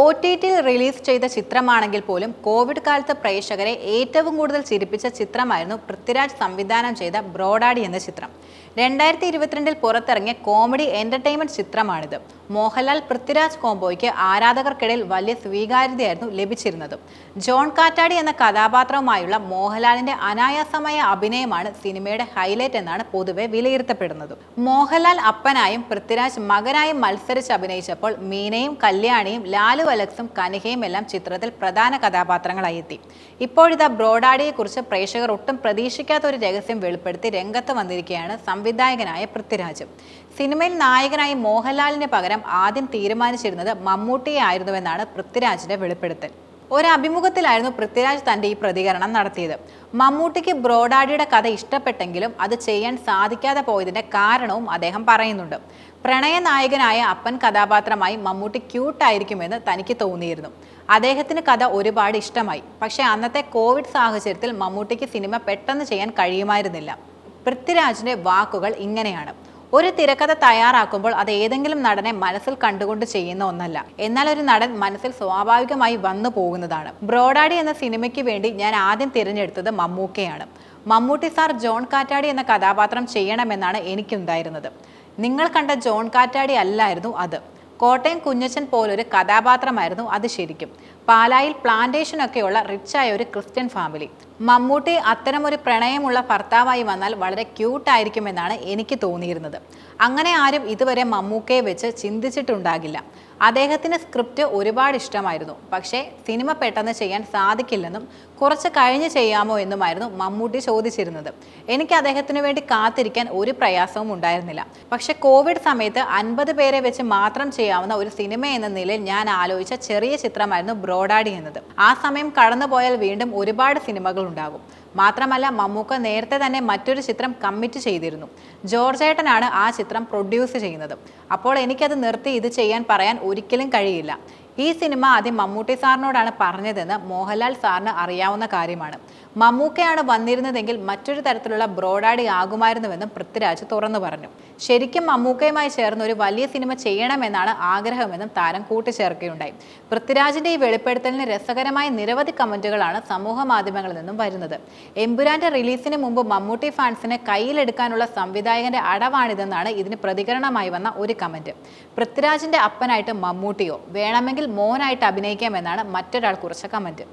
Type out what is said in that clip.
O T ടിയിൽ release ചെയ്ത ചിത്രമാണെങ്കിൽ പോലും കോവിഡ് കാലത്ത് പ്രേക്ഷകരെ ഏറ്റവും കൂടുതൽ ചിരിപ്പിച്ച ചിത്രമായിരുന്നു പൃഥ്വിരാജ് സംവിധാനം ചെയ്ത ബ്രോഡാഡി എന്ന ചിത്രം. രണ്ടായിരത്തി ഇരുപത്തിരണ്ടിൽ പുറത്തിറങ്ങിയ കോമഡി എന്റർടൈൻമെന്റ് ചിത്രമാണിത്. മോഹൻലാൽ പൃഥ്വിരാജ് കോംബോയ്ക്ക് ആരാധകർക്കിടയിൽ വലിയ സ്വീകാര്യതയായിരുന്നു ലഭിച്ചിരുന്നത്. ജോൺ കാറ്റാടി എന്ന കഥാപാത്രവുമായുള്ള മോഹൻലാലിന്റെ അനായാസമായ അഭിനയമാണ് സിനിമയുടെ ഹൈലൈറ്റ് എന്നാണ് പൊതുവെ വിലയിരുത്തപ്പെടുന്നത്. മോഹൻലാൽ അപ്പനായും പൃഥ്വിരാജ് മകനായും മത്സരിച്ച് അഭിനയിച്ചപ്പോൾ മീനയും കല്യാണിയും ലാലു അലക്സും കനികയും എല്ലാം ചിത്രത്തിൽ പ്രധാന കഥാപാത്രങ്ങളായി എത്തി. ഇപ്പോഴിതാ ബ്രോഡാഡിയെക്കുറിച്ച് പ്രേക്ഷകർ ഒട്ടും പ്രതീക്ഷിക്കാത്ത ഒരു രഹസ്യം വെളിപ്പെടുത്തി രംഗത്ത് വന്നിരിക്കുകയാണ് സംവിധായകനായ പൃഥ്വിരാജ്. സിനിമയിൽ നായകനായി മോഹൻലാലിന് പകരം ആദ്യം തീരുമാനിച്ചിരുന്നത് മമ്മൂട്ടിയെ ആയിരുന്നുവെന്നാണ് പൃഥ്വിരാജിന്റെ വെളിപ്പെടുത്തൽ. ഒരു അഭിമുഖത്തിലായിരുന്നു പൃഥ്വിരാജ് തന്റെ ഈ പ്രതികരണം നടത്തിയത്. മമ്മൂട്ടിക്ക് ബ്രോഡാഡിയുടെ കഥ ഇഷ്ടപ്പെട്ടെങ്കിലും അത് ചെയ്യാൻ സാധിക്കാതെ പോയതിന്റെ കാരണവും അദ്ദേഹം പറയുന്നുണ്ട്. പ്രണയ നായകനായ അപ്പൻ കഥാപാത്രമായി മമ്മൂട്ടി ക്യൂട്ടായിരിക്കുമെന്ന് തനിക്ക് തോന്നിയിരുന്നു. അദ്ദേഹത്തിന് കഥ ഒരുപാട് ഇഷ്ടമായി. പക്ഷേ അന്നത്തെ കോവിഡ് സാഹചര്യത്തിൽ മമ്മൂട്ടിക്ക് സിനിമ പെട്ടെന്ന് ചെയ്യാൻ കഴിയുമായിരുന്നില്ല. പൃഥ്വിരാജിന്റെ വാക്കുകൾ ഇങ്ങനെയാണ്. ഒരു തിരക്കഥ തയ്യാറാക്കുമ്പോൾ അത് ഏതെങ്കിലും നടനെ മനസ്സിൽ കണ്ടുകൊണ്ട് ചെയ്യുന്ന ഒന്നല്ല. എന്നാൽ ഒരു നടൻ മനസ്സിൽ സ്വാഭാവികമായി വന്നു പോകുന്നതാണ്. ബ്രോഡാഡി എന്ന സിനിമയ്ക്ക് വേണ്ടി ഞാൻ ആദ്യം തിരഞ്ഞെടുത്തത് മമ്മൂക്കയാണ്. മമ്മൂട്ടി സാർ ജോൺ കാറ്റാടി എന്ന കഥാപാത്രം ചെയ്യണമെന്നാണ് എനിക്കുണ്ടായിരുന്നത്. നിങ്ങൾ കണ്ട ജോൺ കാറ്റാടി അല്ലായിരുന്നു അത്. കോട്ടയം കുഞ്ഞച്ചൻ പോലൊരു കഥാപാത്രമായിരുന്നു അത് ശരിക്കും. പാലായിൽ പ്ലാന്റേഷനൊക്കെയുള്ള റിച്ചായ ഒരു ക്രിസ്ത്യൻ ഫാമിലി മമ്മൂട്ടി അത്തരമൊരു പ്രണയമുള്ള ഭർത്താവായി വന്നാൽ വളരെ ക്യൂട്ടായിരിക്കുമെന്നാണ് എനിക്ക് തോന്നിയിരുന്നത്. അങ്ങനെ ആരും ഇതുവരെ മമ്മൂക്കയെ വെച്ച് ചിന്തിച്ചിട്ടുണ്ടാകില്ല. അദ്ദേഹത്തിന് സ്ക്രിപ്റ്റ് ഒരുപാട് ഇഷ്ടമായിരുന്നു. പക്ഷേ സിനിമ പെട്ടെന്ന് ചെയ്യാൻ സാധിക്കില്ലെന്നും കുറച്ച് കഴിഞ്ഞ് ചെയ്യാമോ എന്നുമായിരുന്നു മമ്മൂട്ടി ചോദിച്ചിരുന്നത്. എനിക്ക് അദ്ദേഹത്തിന് വേണ്ടി കാത്തിരിക്കാൻ ഒരു പ്രയാസവും ഉണ്ടായിരുന്നില്ല. പക്ഷേ കോവിഡ് സമയത്ത് അൻപത് പേരെ വെച്ച് മാത്രം ചെയ്യാവുന്ന ഒരു സിനിമ എന്ന നിലയിൽ ഞാൻ ആലോചിച്ച ചെറിയ ചിത്രമായിരുന്നു ബ്രോഡാഡി എന്നത്. ആ സമയം കടന്നുപോയാൽ വീണ്ടും ഒരുപാട് സിനിമകൾ ഉണ്ടാകും മാത്രമല്ല മമ്മൂക്ക നേരത്തെ തന്നെ മറ്റൊരു ചിത്രം കമ്മിറ്റ് ചെയ്തിരുന്നു. ജോർജ് ജോർജേട്ടനാണ് ആ ചിത്രം പ്രൊഡ്യൂസ് ചെയ്യുന്നത്. അപ്പോൾ എനിക്കത് നിർത്തി ഇത് ചെയ്യാൻ പറയാൻ ഒരിക്കലും കഴിയില്ല. ഈ സിനിമ ആദ്യം മമ്മൂട്ടി സാറിനോടാണ് പറഞ്ഞതെന്ന് മോഹൻലാൽ സാറിന് അറിയാവുന്ന കാര്യമാണ്. മമ്മൂക്കയാണ് വന്നിരുന്നതെങ്കിൽ മറ്റൊരു തരത്തിലുള്ള ബ്രോഡാഡി ആകുമായിരുന്നുവെന്നും പൃഥ്വിരാജ് തുറന്നു പറഞ്ഞു. ശരിക്കും മമ്മൂക്കയുമായി ചേർന്ന് ഒരു വലിയ സിനിമ ചെയ്യണമെന്നാണ് ആഗ്രഹമെന്നും താരം കൂട്ടിച്ചേർക്കുകയുണ്ടായി. പൃഥ്വിരാജിന്റെ ഈ വെളിപ്പെടുത്തലിന് രസകരമായ നിരവധി കമന്റുകളാണ് സമൂഹ മാധ്യമങ്ങളിൽ നിന്നും വരുന്നത്. എമ്പുരാന്റെ റിലീസിന് മുമ്പ് മമ്മൂട്ടി ഫാൻസിനെ കയ്യിലെടുക്കാനുള്ള സംവിധായകന്റെ അടവാണിതെന്നാണ് ഇതിന് പ്രതികരണമായി വന്ന ഒരു കമന്റ്. പൃഥ്വിരാജിന്റെ അപ്പനായിട്ട് മമ്മൂട്ടിയോ വേണമെങ്കിൽ മോനായിട്ട് അഭിനയിക്കാമെന്നാണ് മറ്റൊരാൾ കുറിച്ച കമന്റ്.